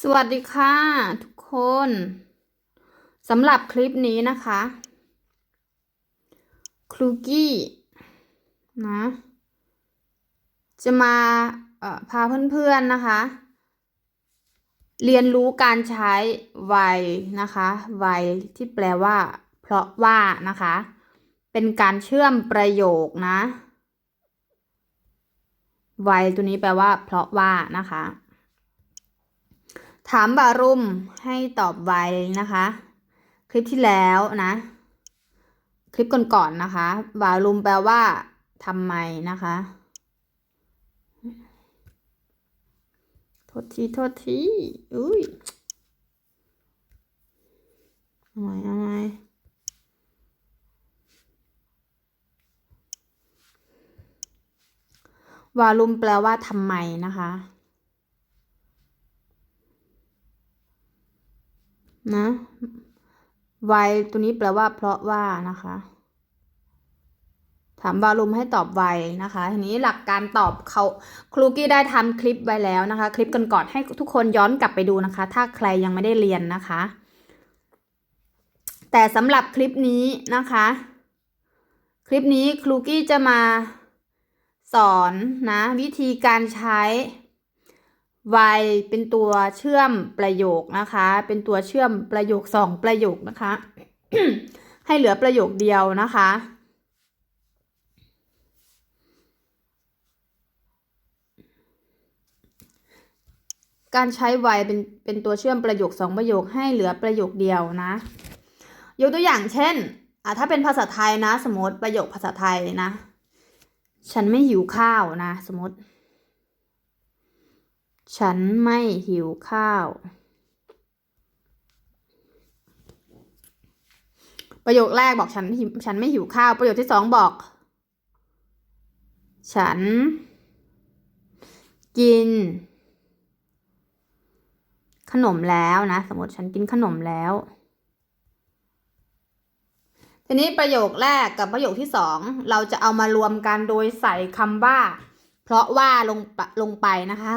สวัสดีค่ะ ทุกคนสำหรับคลิปนี้นะคะครูกี้นะจะมาเอ่อพาเพื่อนๆนะคะ เรียนรู้การใช้ไวนะคะไวที่แปลว่า เพราะว่านะคะ เป็นการเชื่อมประโยคนะไวตัวนี้แปลว่า เพราะว่านะคะ ถามบารุมให้ตอบไวนะคะ คลิปที่แล้วนะ คลิปก่อนๆนนะคะ บารุมแปลว่าทำไมนะคะ โทษที โทษที อุ้ยเอาไงเอาไงวาลุมแปลว่าทำไมนะคะ นะไวตัวนี้แปลว่าเพราะว่านะคะ ถามวาลุมให้ตอบไวนะคะทีนี้หลักการตอบเขาครูกี้ได้ทำคลิปไว้แล้วนะคะ คลิปก่อนๆให้ทุกคนย้อนกลับไปดูนะคะ ถ้าใครยังไม่ได้เรียนนะคะ แต่สำหรับคลิปนี้นะคะ คลิปนี้ครูกี้จะมาสอนนะ วิธีการใช้ ไวเป็นตัวเชื่อมประโยคนะคะ เป็นตัวเชื่อมประโยคสองประโยคนะคะ ให้เหลือประโยคเดียวนะคะ การใช้ไวเป็นเป็นตัวเชื่อมประโยคสองประโยคให้เหลือประโยคเดียวนะ ยกตัวอย่างเช่นอะถ้าเป็นภาษาไทยนะ สมมติประโยคภาษาไทยนะ ฉันไม่หิวข้าวนะ สมมติ ฉันไม่หิวข้าว ประโยคแรกบอกฉันฉันไม่หิวข้าว ประโยคที่สองบอก ฉัน กิน ขนมแล้วนะ สมมติฉันกินขนมแล้ว ทีนี้ประโยคแรกกับประโยคที่สองเราจะเอามารวมกันโดยใส่คำว่า เพราะว่าลงลงไปนะคะ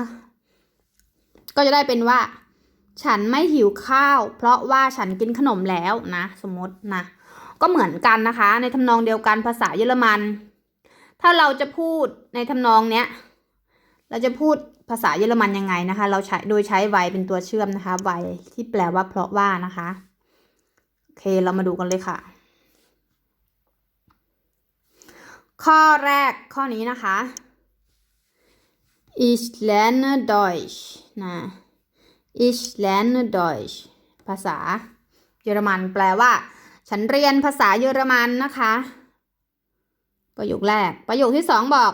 ก็จะได้เป็นว่า ฉันไม่หิวข้าว เพราะว่าฉันกินขนมแล้วนะ สมมตินะ ก็เหมือนกันนะคะ ในทำนองเดียวกันภาษาเยอรมัน ถ้าเราจะพูดในทำนองเนี้ย เราจะพูดภาษาเยอรมันยังไงนะคะ เราใช้โดยใช้ไวเป็นตัวเชื่อมนะคะไวที่แปลว่าเพราะว่านะคะโอเคเรามาดูกันเลยค่ะ ข้อแรกข้อนี้นะคะ Ich lerne Deutsch นะ Ich lerne Deutsch ภาษาเยอรมันแปลว่า ฉันเรียนภาษาเยอรมันนะคะ ประโยคแรก ประโยคที่สองบอก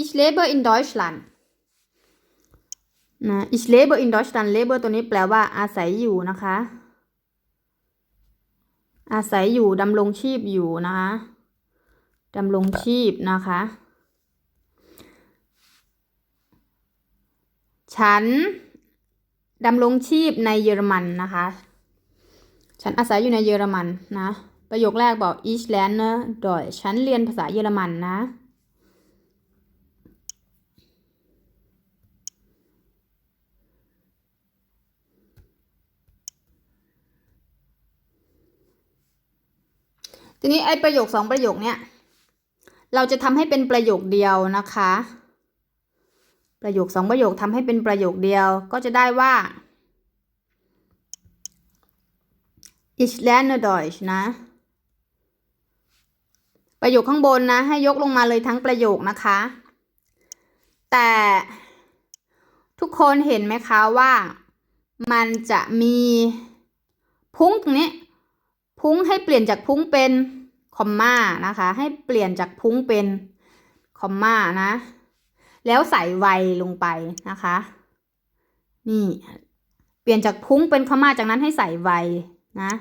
Ich lebe in Deutschland นะ Ich lebe in Deutschland lebe ตัวนี้แปลว่า อาศัยอยู่นะคะ อาศัยอยู่ดำรงชีพอยู่นะคะดำรงชีพนะคะ ฉันดำรงชีพในเยอรมันนะคะ ฉันอาศัยอยู่ในเยอรมันนะ ประโยคแรกบอก ich lerne Deutsch ฉันเรียนภาษาเยอรมันนะ ทีนี้ไอ้ประโยคสองประโยคเนี้ย เราจะทำให้เป็นประโยคเดียวนะคะ ประโยคสองประโยคทำให้เป็นประโยคเดียว ก็จะได้ว่า ich lerne Deutsch นะ ประโยคข้างบนนะ ให้ยกลงมาเลยทั้งประโยคนะคะ แต่ทุกคนเห็นไหมคะว่ามันจะมีพุ้งตรงนี้ พุ้งให้เปลี่ยนจากพุ้งเป็นคอมมานะคะ ให้เปลี่ยนจากพุ้งเป็นคอมมานะ แล้วใส่ไวลงไปนะคะ นี่ เปลี่ยนจากพุ้งเป็นคอมมาจากนั้นให้ใส่ไวนะ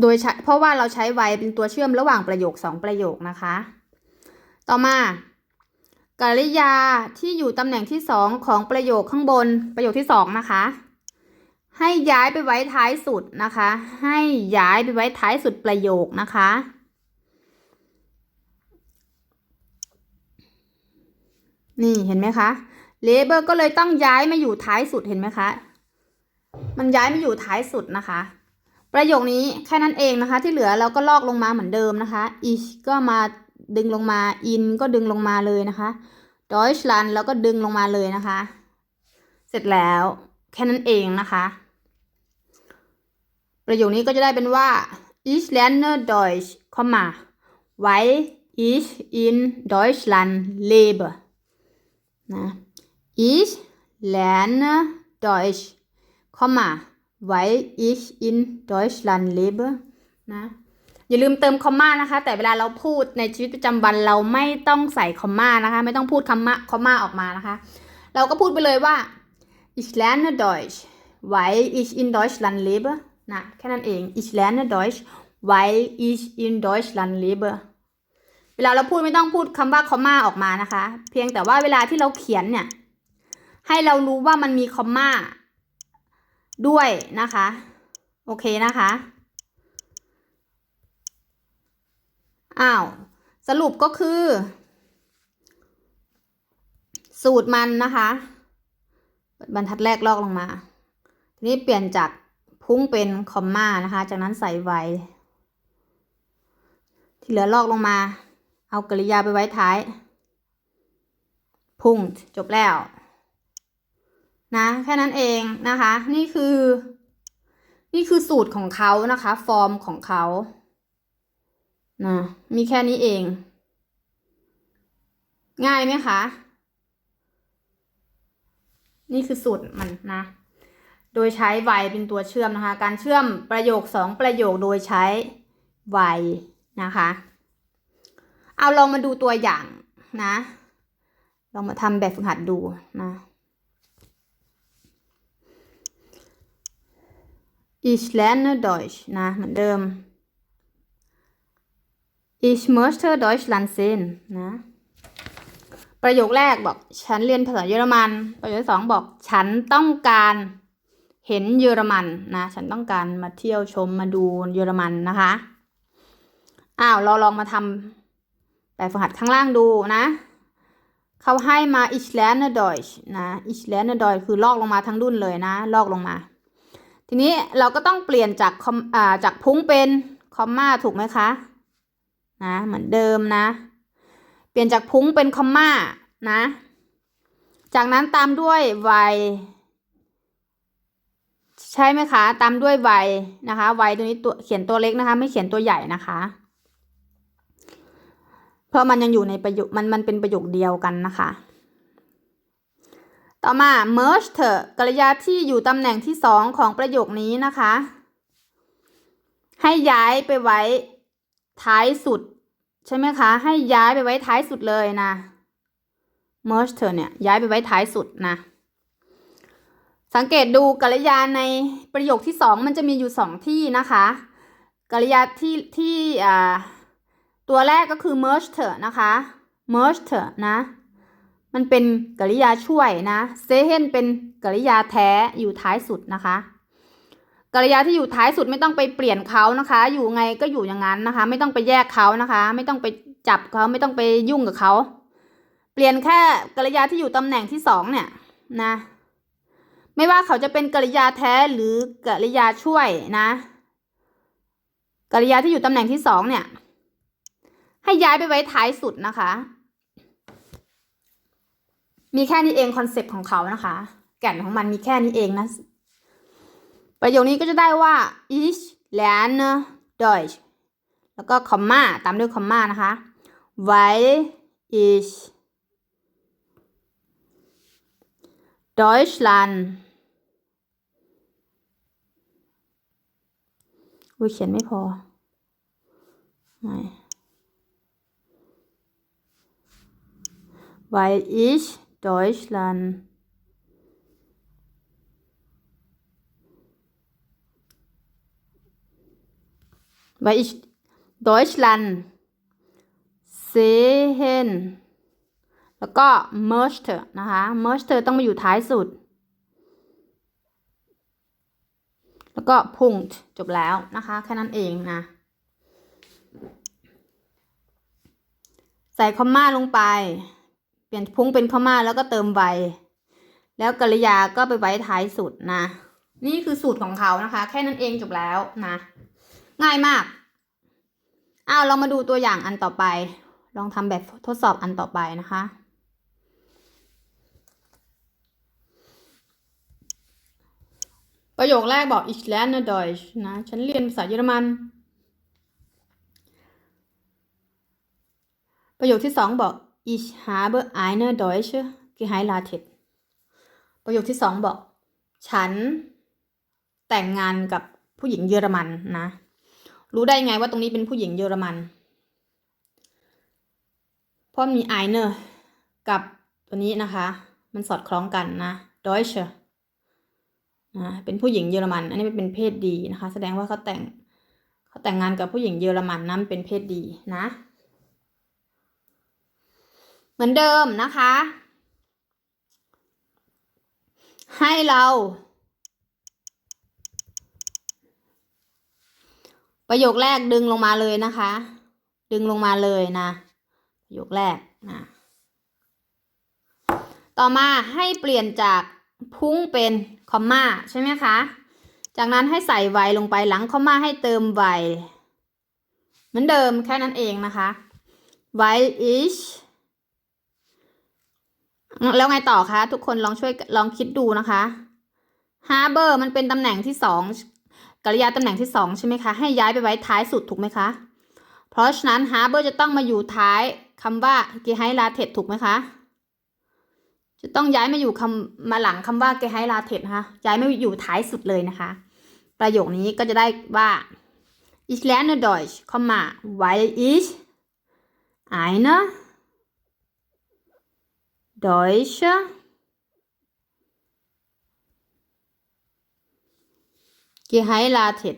โดยใช้เพราะว่าเราใช้ไวเป็นตัวเชื่อมระหว่างประโยคสองประโยคนะคะ ต่อมา กริยาที่อยู่ตำแหน่งที่สองของประโยคข้างบนประโยคที่สองนะคะให้ย้ายไปไว้ท้ายสุดนะคะ ให้ย้ายไปไว้ท้ายสุดประโยคนะคะ นี่เห็นไหมคะ labor ก็เลยต้องย้ายมาอยู่ท้ายสุดเห็นไหมคะ มันย้ายมาอยู่ท้ายสุดนะคะ ประโยคนี้แค่นั้นเองนะคะ ที่เหลือเราก็ลอกลงมาเหมือนเดิมนะคะ ich ก็มาดึงลงมา in ก็ดึงลงมาเลยนะคะ Deutschland แล้วก็ดึงลงมาเลยนะคะ เสร็จแล้วแค่นั้นเองนะคะ ประโยคนี้ก็จะได้เป็นว่า ich lerne Deutsch, weil ich in Deutschland lebe นะ ich lerne Deutsch, Komma, weil ich in Deutschland lebe นะ อย่าลืมเติมคอมมานะคะ แต่เวลาเราพูดในชีวิตประจำวันเราไม่ต้องใส่คอมมานะคะ ไม่ต้องพูดคำมาคอมมาออกมานะคะ เราก็พูดไปเลยว่า ich lerne Deutsch weil ich in Deutschland lebe นะแค่นั้นเอง ich lerne Deutsch weil ich in Deutschland lebe เวลาเราพูดไม่ต้องพูดคำว่าคอมมาออกมานะคะ เพียงแต่ว่าเวลาที่เราเขียนเนี่ย ให้เรารู้ว่ามันมีคอมมาด้วยนะคะ โอเคนะคะอ้าวสรุปก็คือ สูตรมันนะคะบรรทัดแรกลอกลงมา ทีนี้เปลี่ยนจากพุ่งเป็นคอมมานะคะ จากนั้นใส่ไว้ ที่เหลือลอกลงมา เอากริยาไปไว้ท้าย พุ่งจบแล้ว นะ แค่นั้นเองนะคะ นี่คือ นี่คือสูตรของเขานะคะ ฟอร์มของเขานะมีแค่นี้เอง ง่ายไหมคะ นี่คือสูตรมันนะ โดยใช้ y เป็นตัวเชื่อมนะคะ การเชื่อมประโยคสองประโยคโดยใช้ y นะคะ เอาลองมาดูตัวอย่างนะ ลองมาทำแบบฝึกหัดดูนะ Ich lerne Deutsch นะ เหมือนเดิม Ich möchte Deutschland sehen นะ ประโยคแรกบอก ฉันเรียนภาษาเยอรมัน ประโยคสองบอก ฉันต้องการเห็นเยอรมันนะ ฉันต้องการมาเที่ยวชมมาดูเยอรมันนะคะ อ้าว เราลองมาทำ แบบฝึกหัดข้างล่างดูนะ เขาให้มา ich lerne Deutsch นะ ich lerne Deutsch คือลอกลงมาทั้งดุนเลยนะ ลอกลงมา ทีนี้เราก็ต้องเปลี่ยนจากคอมอ่าจากพุ้งเป็นคอมมาถูกไหมคะนะเหมือนเดิมนะ เปลี่ยนจากพุ้งเป็นคอมมานะ จากนั้นตามด้วย y ใช่ไหมคะ ตามด้วย y นะคะ y ตัวนี้ตัวเขียนตัวเล็กนะคะ ไม่เขียนตัวใหญ่นะคะ เพราะมันยังอยู่ในประโยคมันมันเป็นประโยคเดียวกันนะคะ ต่อมา merge เถอะกริยาที่อยู่ตำแหน่งที่สองของประโยคนี้นะคะ ให้ย้ายไปไว้ท้ายสุด ใช่ไหมคะ ให้ย้ายไปไว้ท้ายสุดเลยนะ merge เถอะเนี่ยย้ายไปไว้ท้ายสุดนะ สังเกตดูกริยาในประโยคที่สองมันจะมีอยู่สองที่นะคะกริยาที่ที่อ่า ตัวแรกก็คือ merge เถอะนะคะ merge เถอะนะ มันเป็นกริยาช่วยนะเซเฮนเป็นกริยาแท้อยู่ท้ายสุดนะคะกริยาที่อยู่ท้ายสุดไม่ต้องไปเปลี่ยนเขานะคะ อยู่ไงก็อยู่อย่างนั้นนะคะ ไม่ต้องไปแยกเขานะคะ ไม่ต้องไปจับเขาไม่ต้องไปยุ่งกับเขาเปลี่ยนแค่กริยาที่อยู่ตำแหน่งที่สองเนี่ยนะ ไม่ว่าเขาจะเป็นกริยาแท้หรือกริยาช่วยนะกริยาที่อยู่ตำแหน่งที่สองเนี่ย ให้ย้ายไปไว้ท้ายสุดนะคะ มีแค่นี้เองคอนเซปต์ของเขานะคะ แก่นของมันมีแค่นี้เองนะ ประโยคนี้ก็จะได้ว่า ich lerne Deutsch แล้วก็คอมมาตามด้วยคอมมานะคะ weil ich Deutschland อุ้ยเขียนไม่พอ ไหน weil ich Deutschland weil ich Deutschland sehen แล้วก็ merge นะคะ merge ต้องมาอยู่ท้ายสุด แล้วก็ punkt จบแล้วนะคะ แค่นั้นเองนะ ใส่คอมมาลงไป เปลี่ยนพุงเป็นคอมมาแล้วก็เติมไวแล้วกริยาก็ไปไว้ท้ายสุดนะ นี่คือสูตรของเขานะคะ แค่นั้นเองจบแล้วนะ ง่ายมากอ้าวเรามาดูตัวอย่างอันต่อไป ลองทำแบบทดสอบอันต่อไปนะคะ ประโยคแรกบอก ich lerne Deutsch นะ ฉันเรียนภาษาเยอรมัน ประโยคที่สองบอก ich habe eine Deutsche geheiratet ประโยคที่สองบอก ฉันแต่งงานกับผู้หญิงเยอรมันนะ รู้ได้ไงว่าตรงนี้เป็นผู้หญิงเยอรมัน เพราะมี eine กับตัวนี้นะคะ มันสอดคล้องกันนะ Deutsche นะเป็นผู้หญิงเยอรมัน อันนี้เป็นเพศดีนะคะ แสดงว่าเขาแต่งเขาแต่งงานกับผู้หญิงเยอรมันนั้นเป็นเพศดีนะ เหมือนเดิมนะคะ ให้เราประโยคแรกดึงลงมาเลยนะคะ ดึงลงมาเลยนะ ประโยคแรกนะต่อมาให้เปลี่ยนจากพุ้งเป็นคอมมาใช่ไหมคะ จากนั้นให้ใส่ไวลงไปหลังคอมมาให้เติมไวเหมือนเดิมแค่นั้นเองนะคะไว is แล้วไงต่อคะทุกคนลองช่วยลองคิดดูนะคะ harbor มันเป็นตำแหน่งที่สองกริยาตำแหน่งที่สองใช่ไหมคะให้ย้ายไปไว้ท้ายสุดถูกไหมคะเพราะฉะนั้น harbor จะต้องมาอยู่ท้ายคำว่า g e h e i r a t e t ถูกไหมคะจะต้องย้ายมาอยู่คำมาหลังคำว่า g e h e i r a t e t นะคะย้ายมาอยู่ท้ายสุดเลยนะคะ ประโยคนี้ก็จะได้ว่า ich lerne Deutsch, weil ich eine Deutsche geheiratet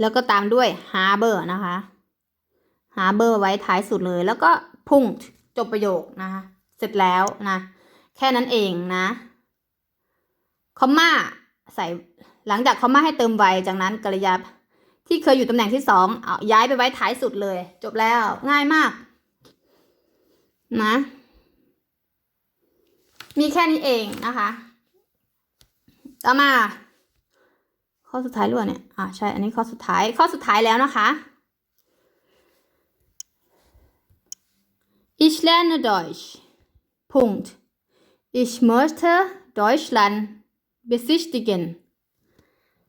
แล้วก็ตามด้วย harbor นะคะ harbor ไว้ท้ายสุดเลยแล้วก็พุ่งจบประโยคนะคะ เสร็จแล้วนะ แค่นั้นเองนะคอมมา ใส่หลังจากคอมมาให้เติมไวจากนั้นกริยาที่เคยอยู่ตำแหน่งที่สองเอาย้ายไปไว้ท้ายสุดเลย จบแล้วง่ายมาก นะ มีแค่นี้เองนะคะต่อมา ข้อสุดท้ายรือเปล่าเนี่ยอ่าใช่ อันนี้ข้อสุดท้ายข้อสุดท้ายแล้วนะคะ Ich lerne Deutsch. Punkt. Ich möchte Deutschland besichtigen.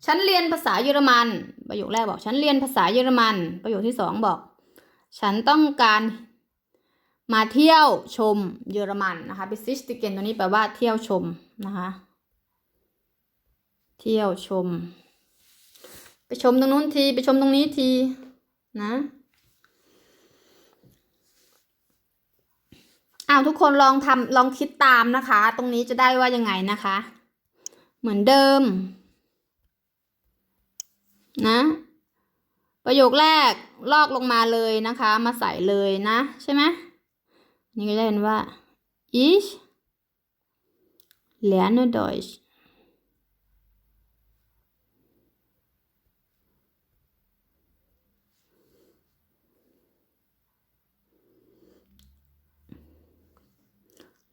ฉันเรียนภาษาเยอรมัน ประโยคแรกบอก ฉันเรียนภาษาเยอรมัน ประโยคที่สองบอก ฉันต้องการมาเที่ยวชมเยอรมันนะคะ besichtigen ตัวนี้แปลว่าเที่ยวชมนะคะ เที่ยวชม ไปชมตรงนู้นที ไปชมตรงนี้ที นะอ้าวทุกคนลองทำลองคิดตามนะคะ ตรงนี้จะได้ว่ายังไงนะคะ เหมือนเดิม นะ ประโยคแรกลอกลงมาเลยนะคะ มาใส่เลยนะ ใช่ไหมนี่ก็จะเห็นว่า ich lerne Deutsch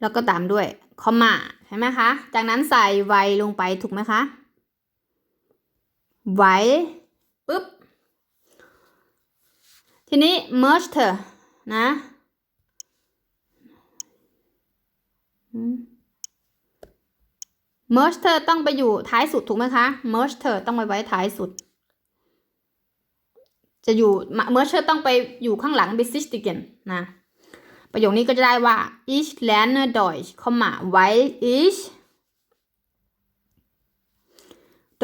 แล้วก็ตามด้วยคอมมา ใช่ไหมคะ จากนั้นใส่ไวลงไปถูกไหมคะ ไวปุ๊บ ทีนี้ merge นะ merge ต้องไปอยู่ท้ายสุดถูกไหมคะ merge ต้องไปไว้ท้ายสุด จะอยู่ merge ต้องไปอยู่ข้างหลัง besichtigen นะ ประโยคนี้ก็จะได้ว่า ich lerne Deutsch, weil ich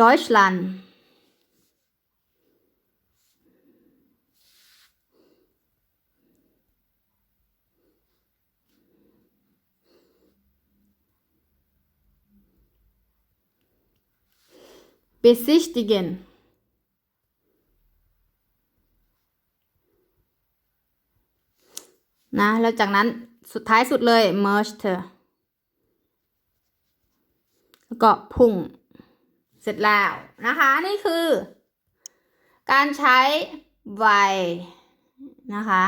Deutschland besichtigen นะ แล้วจากนั้นสุดท้ายสุดเลย merge เธอ แล้วก็พุ่ง เสร็จแล้วนะคะ นี่คือ การใช้ why นะคะ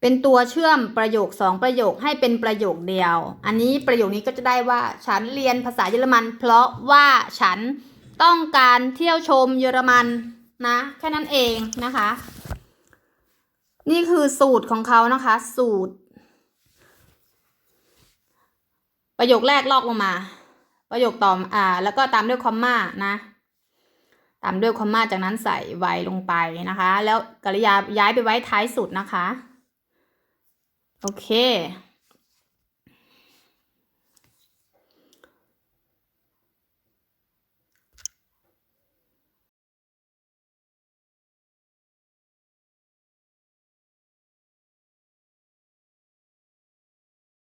เป็นตัวเชื่อมประโยคสองประโยคให้เป็นประโยคเดียว อันนี้ประโยคนี้ก็จะได้ว่าฉันเรียนภาษาเยอรมัน เพราะว่าฉันต้องการเที่ยวชมเยอรมันนะ แค่นั้นเองนะคะ นี่คือสูตรของเขานะคะ สูตร ประโยคแรกลอกลงมา ประโยคต่ออ่า แล้วก็ตามด้วยคอมมานะ ตามด้วยคอมมาจากนั้นใส่ไวลงไปนะคะ แล้วกริยาย้ายไปไว้ท้ายสุดนะคะ โอเค